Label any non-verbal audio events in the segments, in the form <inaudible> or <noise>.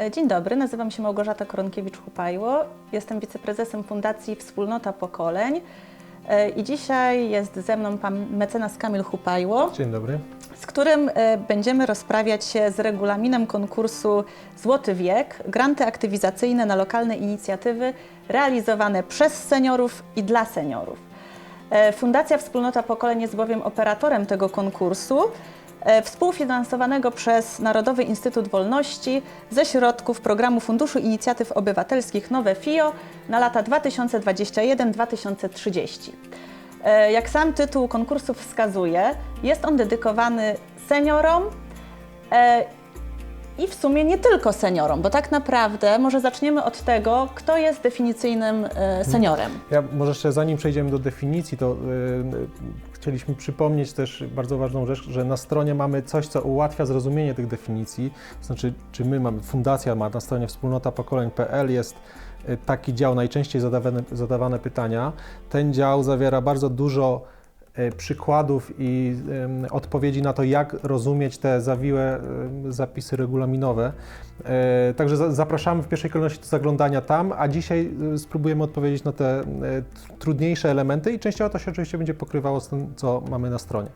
E, Dzień dobry, nazywam się Małgorzata Koronkiewicz-Hupajło. Jestem wiceprezesem Fundacji Wspólnota Pokoleń. E, I dzisiaj jest ze mną pan mecenas Kamil Hupajło, Dzień dobry. z którym e, będziemy rozprawiać się z regulaminem konkursu Złoty Wiek, granty aktywizacyjne na lokalne inicjatywy realizowane przez seniorów i dla seniorów. Fundacja Wspólnota Pokoleń jest bowiem operatorem tego konkursu, współfinansowanego przez Narodowy Instytut Wolności ze środków programu Funduszu Inicjatyw Obywatelskich Nowe FIO na lata 2021-2030. E, Jak sam tytuł konkursu wskazuje, jest on dedykowany seniorom e, i w sumie nie tylko seniorom, bo tak naprawdę może zaczniemy od tego, kto jest definicyjnym e, seniorem. Ja może jeszcze zanim przejdziemy do definicji, to y, chcieliśmy przypomnieć też bardzo ważną rzecz, że na stronie mamy coś, co ułatwia zrozumienie tych definicji. To znaczy, czy my mamy, fundacja ma na stronie wspólnotapokoleń.pl jest y, taki dział, najczęściej zadawane, zadawane pytania. Ten dział zawiera bardzo dużo przykładów i odpowiedzi na to, jak rozumieć te zawiłe zapisy regulaminowe. E, Także za- zapraszamy w pierwszej kolejności do zaglądania tam, a dzisiaj y, spróbujemy odpowiedzieć na te tr- trudniejsze elementy i częściowo to się oczywiście będzie pokrywało z tym, co mamy na stronie.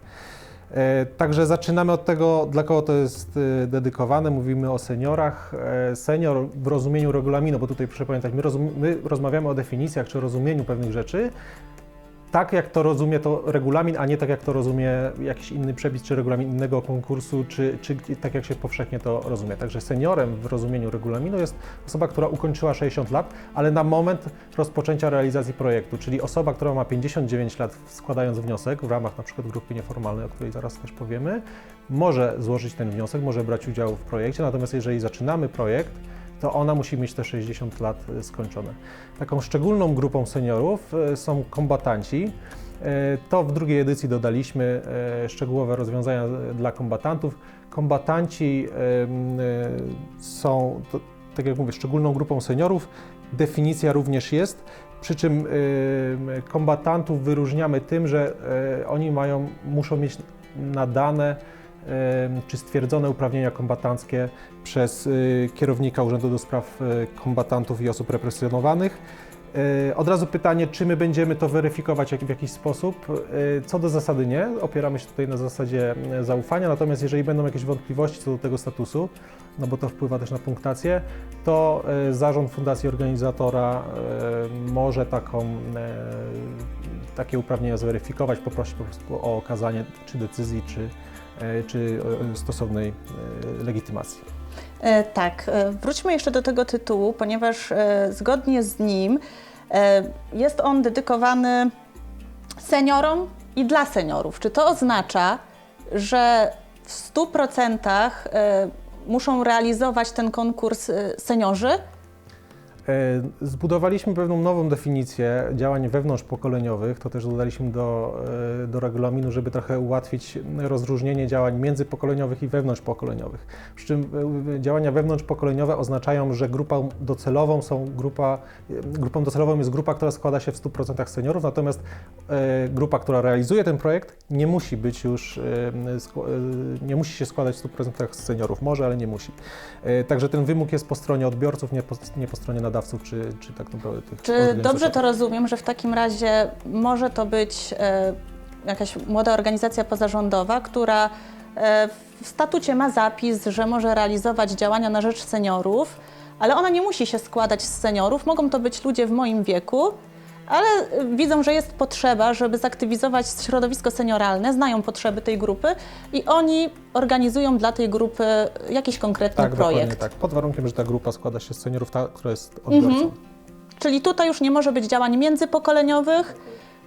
E, Także zaczynamy od tego, dla kogo to jest dedykowane. Mówimy o seniorach. E, Senior w rozumieniu regulaminu, bo tutaj proszę pamiętać, my, rozum, my rozmawiamy o definicjach czy rozumieniu pewnych rzeczy, tak jak to rozumie to regulamin, a nie tak jak to rozumie jakiś inny przepis czy regulamin innego konkursu, czy, czy tak jak się powszechnie to rozumie. Także seniorem w rozumieniu regulaminu jest osoba, która ukończyła 60 lat, ale na moment rozpoczęcia realizacji projektu, czyli osoba, która ma 59 lat składając wniosek w ramach na przykład grupy nieformalnej, o której zaraz też powiemy, może złożyć ten wniosek, może brać udział w projekcie, natomiast jeżeli zaczynamy projekt, to ona musi mieć te 60 lat y, skończone. Taką szczególną grupą seniorów y, są kombatanci. Y, To w drugiej edycji dodaliśmy szczegółowe rozwiązania dla kombatantów. Kombatanci są, tak jak mówię, szczególną grupą seniorów. Definicja również jest. Przy czym kombatantów wyróżniamy tym, że oni mają, muszą mieć nadane czy stwierdzone uprawnienia kombatanckie przez y, kierownika Urzędu do Spraw y, Kombatantów i Osób Represjonowanych. Y, Od razu pytanie, czy my będziemy to weryfikować w jakiś sposób? Co do zasady nie, opieramy się tutaj na zasadzie zaufania, natomiast jeżeli będą jakieś wątpliwości co do tego statusu, no bo to wpływa też na punktację, to zarząd fundacji organizatora może taką, takie uprawnienia zweryfikować, poprosić po prostu o okazanie czy decyzji, czy, e, czy e, stosownej e, legitymacji. Tak, wróćmy jeszcze do tego tytułu, ponieważ zgodnie z nim jest on dedykowany seniorom i dla seniorów. Czy to oznacza, że w 100% e, muszą realizować ten konkurs seniorzy? E, Zbudowaliśmy pewną nową definicję działań wewnątrzpokoleniowych, to też dodaliśmy do, e, do regulaminu, żeby trochę ułatwić rozróżnienie działań międzypokoleniowych i wewnątrzpokoleniowych. Przy czym e, działania wewnątrzpokoleniowe oznaczają, że grupą docelową są grupa, grupą docelową jest grupa, która składa się w 100% seniorów, natomiast grupa, która realizuje ten projekt nie musi być już, nie musi się składać w 100% z seniorów, może, ale nie musi. Także ten wymóg jest po stronie odbiorców, nie po, nie po stronie nadawców, czy, czy tak naprawdę tych Czy dobrze to rozumiem, że w takim razie może to być e, jakaś młoda organizacja pozarządowa, która e, w statucie ma zapis, że może realizować działania na rzecz seniorów, ale ona nie musi się składać z seniorów, mogą to być ludzie w moim wieku, ale e, widzą, że jest potrzeba, żeby zaktywizować środowisko senioralne, znają potrzeby tej grupy i oni organizują dla tej grupy jakiś konkretny Tak, projekt. tak. Pod warunkiem, że ta grupa składa się z seniorów, ta, która jest odbiorcą. Mhm. Czyli tutaj już nie może być działań międzypokoleniowych,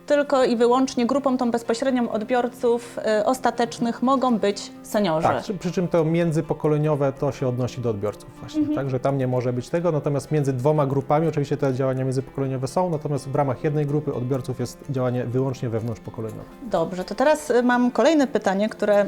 tylko i wyłącznie grupą tą bezpośrednią odbiorców y, ostatecznych mogą być seniorzy. Tak, przy, czym to międzypokoleniowe to się odnosi do odbiorców właśnie, Mhm. tak, że tam nie może być tego, natomiast między dwoma grupami oczywiście te działania międzypokoleniowe są, natomiast w ramach jednej grupy odbiorców jest działanie wyłącznie wewnątrzpokoleniowe. Dobrze, to teraz y, mam kolejne pytanie, które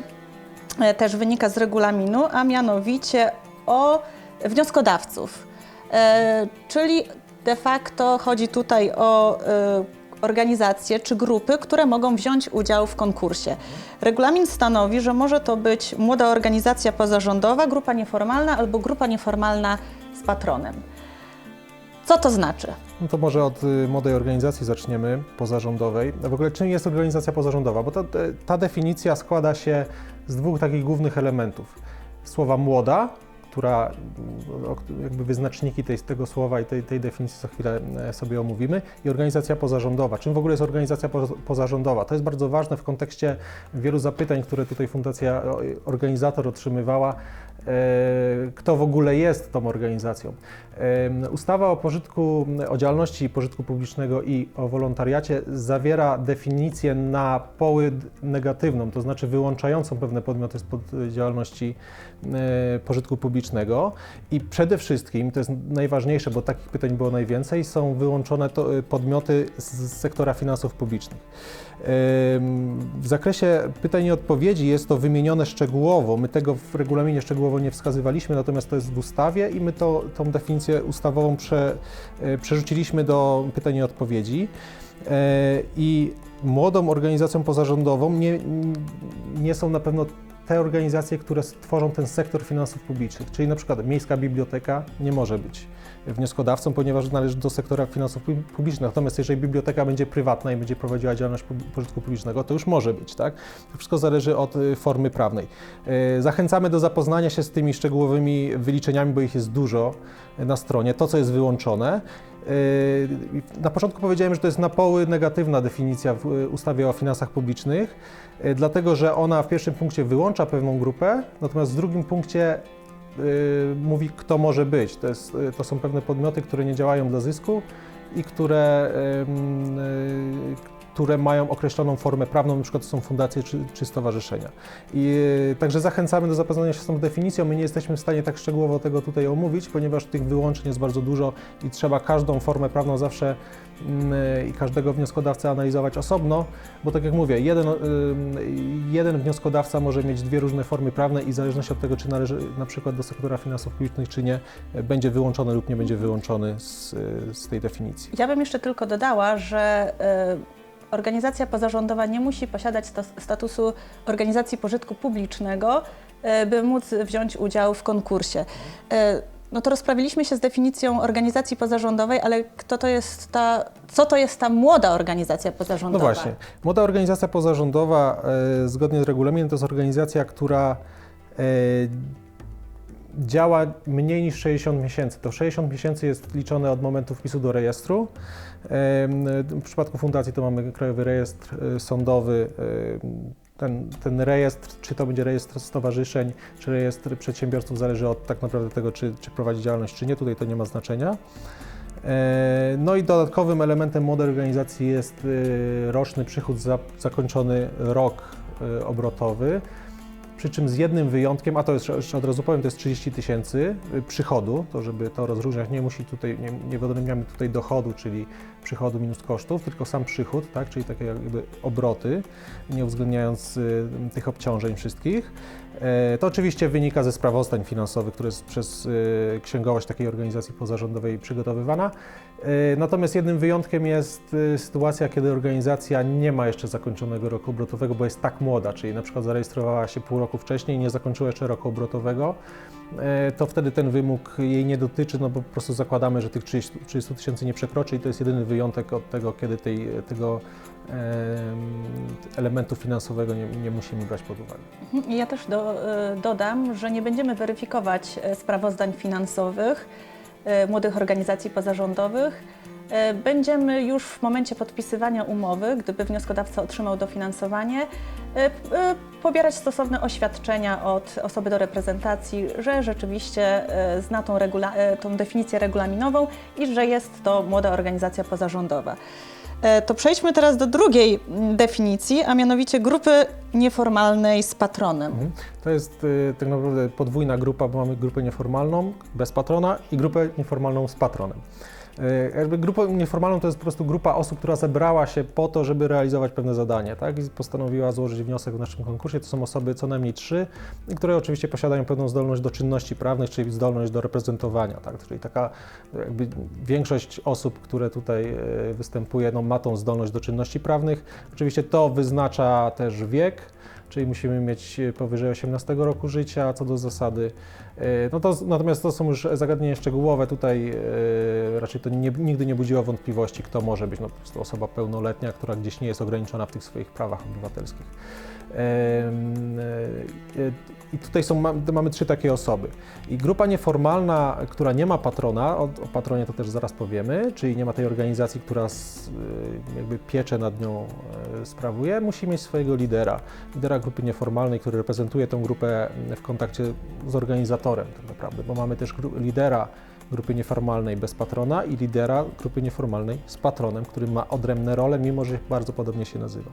e, też wynika z regulaminu, a mianowicie o wnioskodawców. E, czyli de facto chodzi tutaj o e, organizacje czy grupy, które mogą wziąć udział w konkursie. Regulamin stanowi, że może to być młoda organizacja pozarządowa, grupa nieformalna albo grupa nieformalna z patronem. Co to znaczy? No to może od y, młodej organizacji zaczniemy, pozarządowej. W ogóle czym jest organizacja pozarządowa? Bo ta, ta definicja składa się z dwóch takich głównych elementów. Słowa młoda, która, jakby wyznaczniki tej, tego słowa i tej, tej definicji za chwilę e, sobie omówimy, i organizacja pozarządowa. Czym w ogóle jest organizacja poza- pozarządowa? To jest bardzo ważne w kontekście wielu zapytań, które tutaj Fundacja Organizator otrzymywała. E, Kto w ogóle jest tą organizacją? Em, Ustawa o pożytku, o działalności pożytku publicznego i o wolontariacie zawiera definicję na poły negatywną, to znaczy wyłączającą pewne podmioty spod e, działalności e, pożytku publicznego i przede wszystkim, to jest najważniejsze, bo takich pytań było najwięcej, są wyłączone e, podmioty z sektora finansów publicznych. W zakresie pytań i odpowiedzi jest to wymienione szczegółowo. My tego w regulaminie szczegółowo nie wskazywaliśmy, natomiast to jest w ustawie i my to, tą definicję ustawową prze, e, przerzuciliśmy do pytań i odpowiedzi. E, I młodą organizacją pozarządową nie, nie są na pewno te organizacje, które tworzą ten sektor finansów publicznych, czyli na przykład Miejska Biblioteka nie może być wnioskodawcą, ponieważ należy do sektora finansów pu- publicznych. Natomiast jeżeli biblioteka będzie prywatna i będzie prowadziła działalność pożytku publicznego, to już może być, tak? To wszystko zależy od y, formy prawnej. Y, Zachęcamy do zapoznania się z tymi szczegółowymi wyliczeniami, bo ich jest dużo y, na stronie. To, co jest wyłączone. Y, Na początku powiedziałem, że to jest na poły negatywna definicja w y, ustawie o finansach publicznych, y, dlatego że ona w pierwszym punkcie wyłącza pewną grupę, natomiast w drugim punkcie y, mówi, kto może być. To, jest, to są pewne podmioty, które nie działają dla zysku i które, które mają określoną formę prawną, na przykład są fundacje czy, czy stowarzyszenia. I y, także zachęcamy do zapoznania się z tą definicją. My nie jesteśmy w stanie tak szczegółowo tego tutaj omówić, ponieważ tych wyłączeń jest bardzo dużo i trzeba każdą formę prawną zawsze ym, i każdego wnioskodawcę analizować osobno, bo tak jak mówię, jeden, ym, jeden wnioskodawca może mieć dwie różne formy prawne i w zależności od tego, czy należy na przykład do sektora finansów publicznych, czy nie, będzie wyłączony lub nie będzie wyłączony z, z tej definicji. Ja bym jeszcze tylko dodała, że organizacja pozarządowa nie musi posiadać statusu organizacji pożytku publicznego, y, by móc wziąć udział w konkursie. Y, no to rozprawiliśmy się z definicją organizacji pozarządowej, ale kto to jest ta, co to jest ta młoda organizacja No pozarządowa? właśnie, młoda organizacja pozarządowa, e, zgodnie z regulaminem, to jest organizacja, która e, działa mniej niż 60 miesięcy. To 60 miesięcy jest liczone od momentu wpisu do rejestru. W przypadku fundacji to mamy Krajowy Rejestr e, Sądowy. em, Ten, ten rejestr, czy to będzie rejestr stowarzyszeń, czy rejestr przedsiębiorców, zależy od tak naprawdę tego, czy, czy prowadzi działalność, czy nie. Tutaj to nie ma znaczenia. E, No i dodatkowym elementem młodej organizacji jest e, roczny przychód za zakończony rok e, obrotowy. Przy czym z jednym wyjątkiem, a to jest, jeszcze od razu powiem, to jest 30 tysięcy y, przychodu, to żeby to rozróżniać, nie musi tutaj, nie, nie wyodrębniamy tutaj dochodu, czyli przychodu minus kosztów, tylko sam przychód, tak, czyli takie jakby obroty, nie uwzględniając y, tych obciążeń wszystkich. E, To oczywiście wynika ze sprawozdań finansowych, które jest przez y, księgowość takiej organizacji pozarządowej przygotowywana. E, Natomiast jednym wyjątkiem jest sytuacja, kiedy organizacja nie ma jeszcze zakończonego roku obrotowego, bo jest tak młoda, czyli na przykład zarejestrowała się pół roku wcześniej nie zakończyła jeszcze roku obrotowego, e, to wtedy ten wymóg jej nie dotyczy, no bo po prostu zakładamy, że tych 30 30 tysięcy nie przekroczy i to jest jedyny wyjątek od tego, kiedy tej, tego em, elementu finansowego nie, nie musimy brać pod uwagę. Mhm. Ja też do, y, dodam, że nie będziemy weryfikować y, sprawozdań finansowych młodych organizacji pozarządowych. Y, Będziemy już w momencie podpisywania umowy, gdyby wnioskodawca otrzymał dofinansowanie, y, y, pobierać stosowne oświadczenia od osoby do reprezentacji, że rzeczywiście zna tą, tą definicję regulaminową i że jest to młoda organizacja pozarządowa. E, To przejdźmy teraz do drugiej mm, definicji, a mianowicie grupy nieformalnej z patronem. Mhm. To jest y, tak naprawdę podwójna grupa, bo mamy grupę nieformalną bez patrona i grupę nieformalną z patronem. E, Jakby grupą nieformalną to jest po prostu grupa osób, która zebrała się po to, żeby realizować pewne zadanie, tak? I postanowiła złożyć wniosek w naszym konkursie. To są osoby co najmniej trzy, które oczywiście posiadają pewną zdolność do czynności prawnych, czyli zdolność do reprezentowania, tak? Czyli taka jakby większość osób, które tutaj e, występuje, no, ma tą zdolność do czynności prawnych. Oczywiście to wyznacza też wiek, czyli musimy mieć powyżej 18 roku życia, co do zasady. E, No to, natomiast to są już zagadnienia szczegółowe. Tutaj e, raczej to nie, nigdy nie budziło wątpliwości, kto może być no, po prostu osoba pełnoletnia, która gdzieś nie jest ograniczona w tych swoich prawach obywatelskich. E, I tutaj są, ma- mamy trzy takie osoby. I grupa nieformalna, która nie ma patrona, o, patronie to też zaraz powiemy, czyli nie ma tej organizacji, która y, jakby pieczę nad nią e, sprawuje, musi mieć swojego lidera. Lidera grupy nieformalnej, który reprezentuje tą grupę w kontakcie z organizatorem tak naprawdę, bo mamy też lidera grupy nieformalnej bez patrona i lidera grupy nieformalnej z patronem, który ma odrębne role, mimo że bardzo podobnie się nazywa.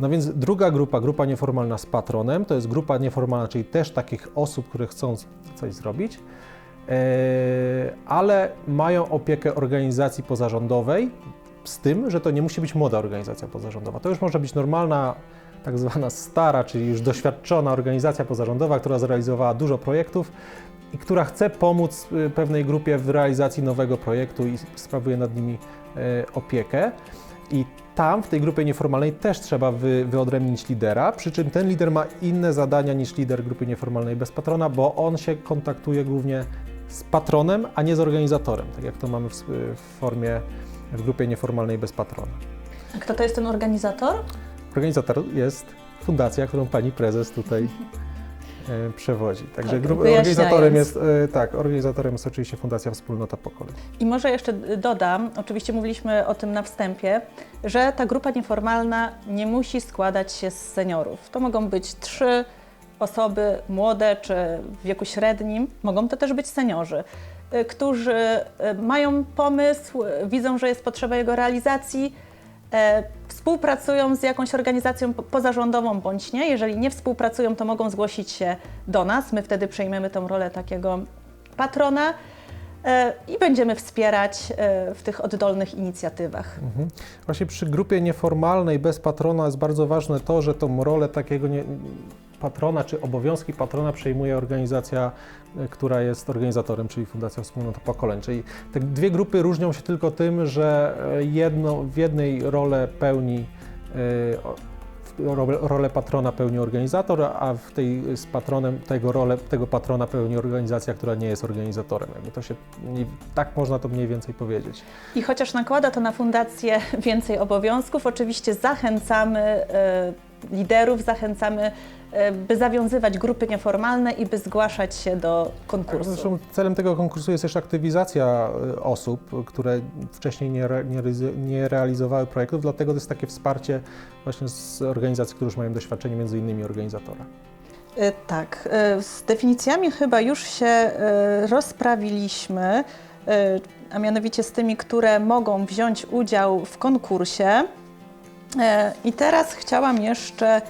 No więc druga grupa, grupa nieformalna z patronem, to jest grupa nieformalna, czyli też takich osób, które chcą coś zrobić, e, ale mają opiekę organizacji pozarządowej, z tym, że to nie musi być młoda organizacja pozarządowa. To już może być normalna, tak zwana stara, czyli już doświadczona organizacja pozarządowa, która zrealizowała dużo projektów i która chce pomóc y, pewnej grupie w realizacji nowego projektu i sprawuje nad nimi e, opiekę. I tam, w tej grupie nieformalnej, też trzeba wy, wyodrębnić lidera, przy czym ten lider ma inne zadania niż lider grupy nieformalnej bez patrona, bo on się kontaktuje głównie z patronem, a nie z organizatorem, tak jak to mamy w, w formie w grupie nieformalnej bez patrona. A kto to jest ten organizator? Organizator jest fundacja, którą pani prezes tutaj <laughs> przewodzi. Także Tak, wyjaśniając. organizatorem jest, e, tak, organizatorem jest oczywiście Fundacja Wspólnota Pokoleń. I może jeszcze dodam, oczywiście mówiliśmy o tym na wstępie, że ta grupa nieformalna nie musi składać się z seniorów. To mogą być trzy osoby młode czy w wieku średnim, mogą to też być seniorzy, y, którzy mają pomysł, widzą, że jest potrzeba jego realizacji, e, współpracują z jakąś organizacją po- pozarządową bądź nie. Jeżeli nie współpracują, to mogą zgłosić się do nas. My wtedy przejmiemy tą rolę takiego patrona e, i będziemy wspierać e, w tych oddolnych inicjatywach. Mhm. Właśnie przy grupie nieformalnej bez patrona jest bardzo ważne to, że tą rolę takiego nie, patrona czy obowiązki patrona przejmuje organizacja, e, która jest organizatorem, czyli Fundacja Wspólnota Pokoleń. Czyli te dwie grupy różnią się tylko tym, że e, jedno, w jednej rolę pełni e, rolę patrona pełni organizator, a w tej z patronem tego rolę tego patrona pełni organizacja, która nie jest organizatorem. To się tak można to mniej więcej powiedzieć. I chociaż nakłada to na fundację <laughs> więcej obowiązków, oczywiście zachęcamy liderów, zachęcamy, by zawiązywać grupy nieformalne i by zgłaszać się do Tak, konkursu. Zresztą celem tego konkursu jest też aktywizacja y, osób, które wcześniej nie, re, nie, nie realizowały projektów, dlatego to jest takie wsparcie właśnie z organizacji, które już mają doświadczenie, między innymi organizatora. E, Tak, e, z definicjami chyba już się e, rozprawiliśmy, e, a mianowicie z tymi, które mogą wziąć udział w konkursie. E, I teraz chciałam jeszcze e,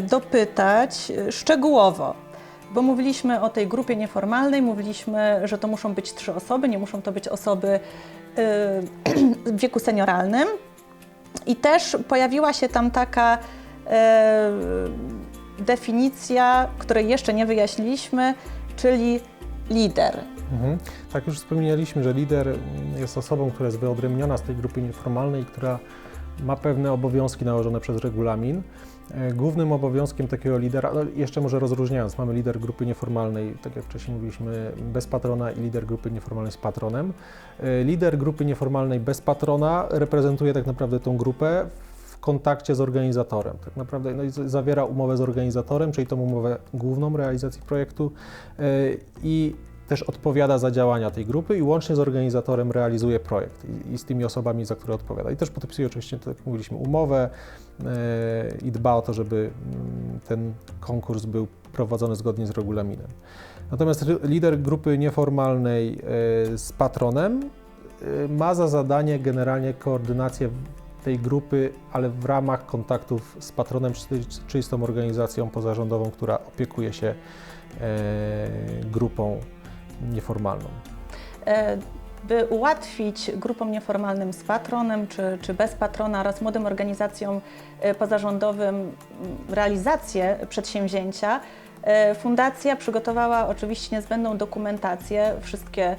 dopytać e, szczegółowo, bo mówiliśmy o tej grupie nieformalnej, mówiliśmy, że to muszą być trzy osoby, nie muszą to być osoby e, <clears throat> w wieku senioralnym. I też pojawiła się tam taka definicja, której jeszcze nie wyjaśniliśmy, czyli lider. Mhm. Tak już wspomnieliśmy, że lider jest osobą, która jest wyodrębniona z tej grupy nieformalnej, która ma pewne obowiązki nałożone przez regulamin. E, Głównym obowiązkiem takiego lidera, no jeszcze może rozróżniając, mamy lider grupy nieformalnej, tak jak wcześniej mówiliśmy, bez patrona i lider grupy nieformalnej z patronem. E, Lider grupy nieformalnej bez patrona reprezentuje tak naprawdę tą grupę w kontakcie z organizatorem. Tak naprawdę no zawiera umowę z organizatorem, czyli tą umowę główną realizacji projektu e, i też odpowiada za działania tej grupy i łącznie z organizatorem realizuje projekt i, i z tymi osobami, za które odpowiada. I też podpisuje oczywiście, tak jak mówiliśmy, umowę e, i dba o to, żeby mm, ten konkurs był prowadzony zgodnie z regulaminem. Natomiast lider grupy nieformalnej e, z patronem e, ma za zadanie generalnie koordynację tej grupy, ale w ramach kontaktów z patronem, czyli, z tą organizacją pozarządową, która opiekuje się grupą nieformalną. E, by ułatwić grupom nieformalnym z patronem czy, czy bez patrona oraz młodym organizacjom e, pozarządowym realizację przedsięwzięcia, e, Fundacja przygotowała oczywiście niezbędną dokumentację, wszystkie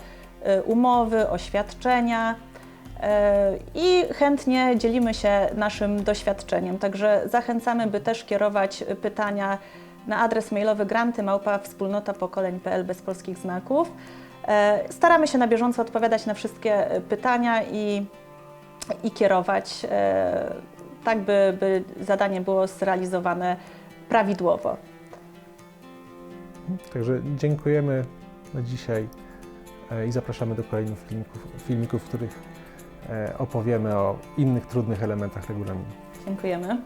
umowy, oświadczenia i chętnie dzielimy się naszym doświadczeniem. Także zachęcamy, by też kierować pytania na adres mailowy granty małpa wspólnota pokoleń.pl bez polskich znaków. E, Staramy się na bieżąco odpowiadać na wszystkie e, pytania i, i kierować, e, tak by, by zadanie było zrealizowane prawidłowo. Także dziękujemy na dzisiaj i zapraszamy do kolejnych filmików, filmików w których opowiemy o innych trudnych elementach regulaminu. Dziękujemy.